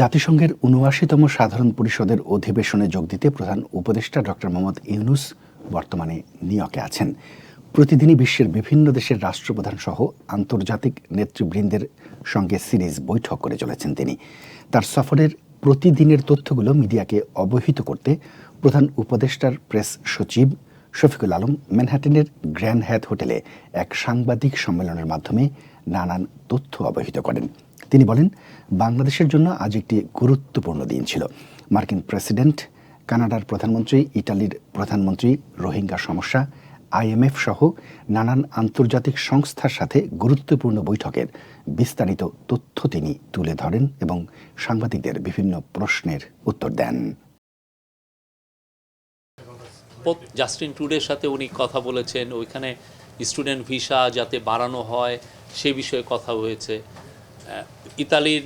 জাতিসংঘের উনআশিতম সাধারণ পরিষদের অধিবেশনে যোগ দিতে প্রধান উপদেষ্টা ডক্টর মোহাম্মদ ইউনুস বর্তমানে নিয়কে আছেন। প্রতিদিনই বিশ্বের বিভিন্ন দেশের রাষ্ট্রপ্রধান সহ আন্তর্জাতিক নেতৃবৃন্দের সঙ্গে সিরিজ বৈঠক করে চলেছেন তিনি। তার সফরের প্রতিদিনের তথ্যগুলো মিডিয়াকে অবহিত করতে প্রধান উপদেষ্টার প্রেস সচিব শফিকুল আলম ম্যানহাটেনের গ্র্যান্ড হ্যাথ হোটেলে এক সাংবাদিক সম্মেলনের মাধ্যমে নানান তথ্য অবহিত করেন। তিনি বলেন, বাংলাদেশের জন্য আজ একটি গুরুত্বপূর্ণ দিন ছিল। মার্কিন প্রেসিডেন্ট, কানাডার প্রধানমন্ত্রী ইটালির প্রধানমন্ত্রী, রোহিঙ্গা সমস্যা, আইএমএফ সহ নানান আন্তর্জাতিক সংস্থার সাথে গুরুত্বপূর্ণ বৈঠকের বিস্তারিত তথ্য তিনি তুলে ধরেন এবং সাংবাদিকদের বিভিন্ন প্রশ্নের উত্তর দেন। জাস্টিন টুডের সাথে উনি কথা বলেছেন, ওইখানে স্টুডেন্ট ভিসা যাতে বাড়ানো হয় সে বিষয়ে কথা হয়েছে। ইতালির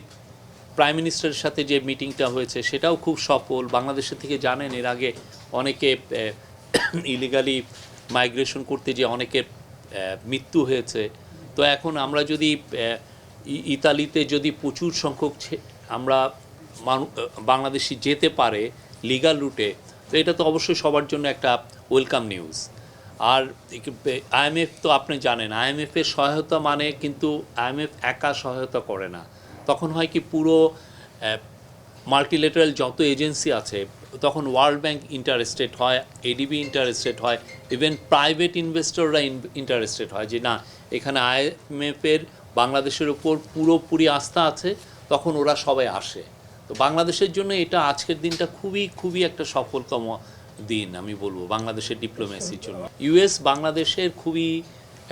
প্রাইম মিনিস্টারের সাথে যে মিটিংটা হয়েছে সেটাও খুব সফল। বাংলাদেশের থেকে জানেন এর আগে অনেকে ইলিগালি মাইগ্রেশন করতে যে অনেকের আহ, মৃত্যু হয়েছে। তো এখন আমরা যদি ইতালিতে যদি প্রচুর সংখ্যক আমরা বাংলাদেশি যেতে পারে লিগাল রুটে তো এটা তো অবশ্যই সবার জন্য একটা ওয়েলকাম নিউজ আর আইএমএফ তো আপনি জানেন আইএমএফ এর সহায়তা মানে কিন্তু আইএমএফ একা সহায়তা করে না। তখন হয় কি পুরো মাল্টিলেটারাল যত এজেন্সি আছে, তখন ওয়ার্ল্ড ব্যাংক ইন্টারেস্টেড হয় এডিবি ইন্টারেস্টেড হয় ইভেন প্রাইভেট ইনভেস্টররা ইন্টারেস্টেড হয় যে না, এখানে আইএমএফের বাংলাদেশের উপর পুরোপুরি আস্থা আছে, তখন ওরা সবাই আসে। তো বাংলাদেশের জন্য এটা আজকের দিনটা খুবই খুবই একটা সফলতম দিন, আমি বলব, বাংলাদেশের ডিপ্লোমেসির জন্য। ইউএস বাংলাদেশের খুবই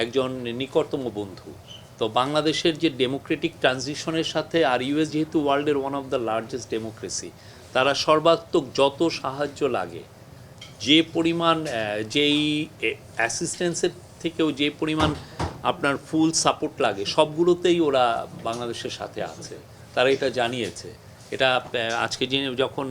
একজন নিকটতম বন্ধু। তো বাংলাদেশের যে ডেমোক্রেটিক ট্রানজিশনের সাথে আর ইউএস যেহেতু ওয়ার্ল্ডের one of the largest democracy তারা সর্বাত্মক যত সাহায্য লাগে, যে পরিমাণ যেই অ্যাসিস্ট্যান্সের থেকেও যে পরিমাণ আপনার ফুল সাপোর্ট লাগে, সবগুলোতেই ওরা বাংলাদেশের সাথে আছে। তারা এটা জানিয়েছে। এটা আজকে যখন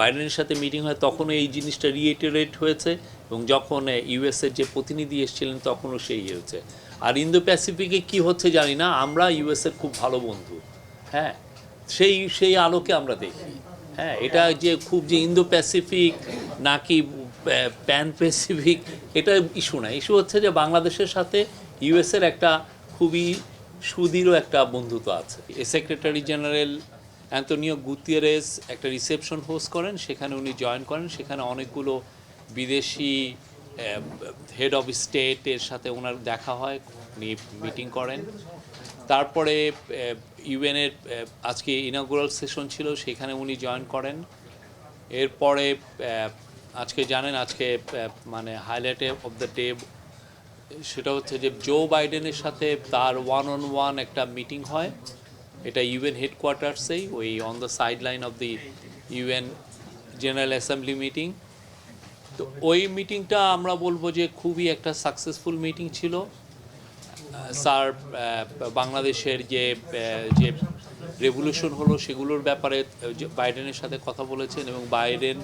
বাইডেনের সাথে মিটিং হয় তখনও এই জিনিসটা রিয়েটারেট হয়েছে এবং যখন ইউএসের যে প্রতিনিধি এসেছিলেন, তখনও সেই হয়েছে। আর ইন্দো প্যাসিফিকে কি হচ্ছে জানি না, আমরা ইউএসের খুব ভালো বন্ধু। হ্যাঁ সেই সেই আলোকে আমরা দেখি। হ্যাঁ এটা যে খুব যে ইন্দো প্যাসিফিক নাকি প্যান প্যাসিফিক এটা ইস্যু না। ইস্যু হচ্ছে যে বাংলাদেশের সাথে ইউএসের একটা খুবই সুদৃঢ় একটা বন্ধুত্ব আছে। এ সেক্রেটারি জেনারেল অ্যান্তনিও গুতিয়ারেস একটা রিসেপশন হোস্ট করেন, সেখানে উনি জয়েন করেন, সেখানে অনেকগুলো বিদেশি হেড অফ স্টেটের সাথে ওনার দেখা হয়, উনি মিটিং করেন। তারপরে ইউএনের আজকে ইনাগুরাল সেশন ছিল, সেখানে উনি জয়েন করেন। এরপরে আজকে জানেন, আজকে মানে হাইলাইটে অফ দ্য ডে সেটা হচ্ছে যে জো বাইডেনের সাথে তার ওয়ান অন ওয়ান একটা মিটিং হয়। এটা ইউএন হেডকোয়ার্টার্সেই ওই on the sideline of the UN general assembly meeting তো ওই মিটিংটা আমরা বলব যে খুবই একটা সাকসেসফুল মিটিং ছিল। স্যার বাংলাদেশের যে যে রেভলিউশন হলো সেগুলোর ব্যাপারে বাইডেনের সাথে কথা বলেছেন এবং বাইডেন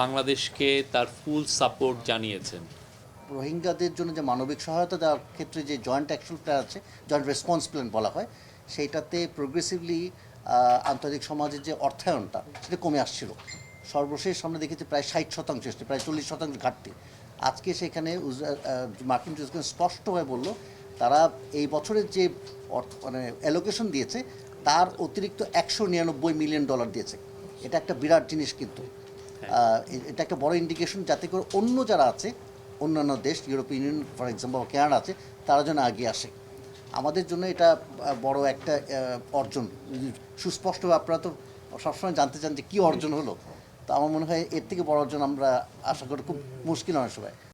বাংলাদেশকে তার ফুল সাপোর্ট জানিয়েছেন। রোহিঙ্গাদের জন্য যে মানবিক সহায়তা দেওয়ার ক্ষেত্রে যে জয়েন্ট অ্যাকশন প্ল্যান আছে জয়েন্ট রেসপন্স প্ল্যান বলা হয়, সেইটাতে প্রোগ্রেসিভলি আন্তর্জাতিক সমাজের যে অর্থায়নটা, সেটা কমে আসছিল। সর্বশেষ আমরা দেখেছি প্রায় ষাট শতাংশ এসছে প্রায় চল্লিশ শতাংশ ঘাটতি। আজকে সেখানে মার্কিন যুক্তরাষ্ট্র স্পষ্টভাবে বলল তারা এই বছরের যে অর্থ মানে অ্যালোকেশন দিয়েছে তার অতিরিক্ত একশো নিরানব্বই মিলিয়ন ডলার দিয়েছে। এটা একটা বিরাট জিনিস কিন্তু। এটা একটা বড় ইন্ডিকেশন যাতে করে অন্য যারা আছে অন্যান্য দেশ European union for example Canada আছে তারা যেন এগিয়ে আসে। আমাদের জন্য এটা বড় একটা অর্জন। সুস্পষ্টভাবে আপনারা তো সবসময় জানতে চান যে কী অর্জন হলো। তো আমার মনে হয় এর থেকে বড় অর্জন আমরা আশা করি খুব মুশকিল হয় সময়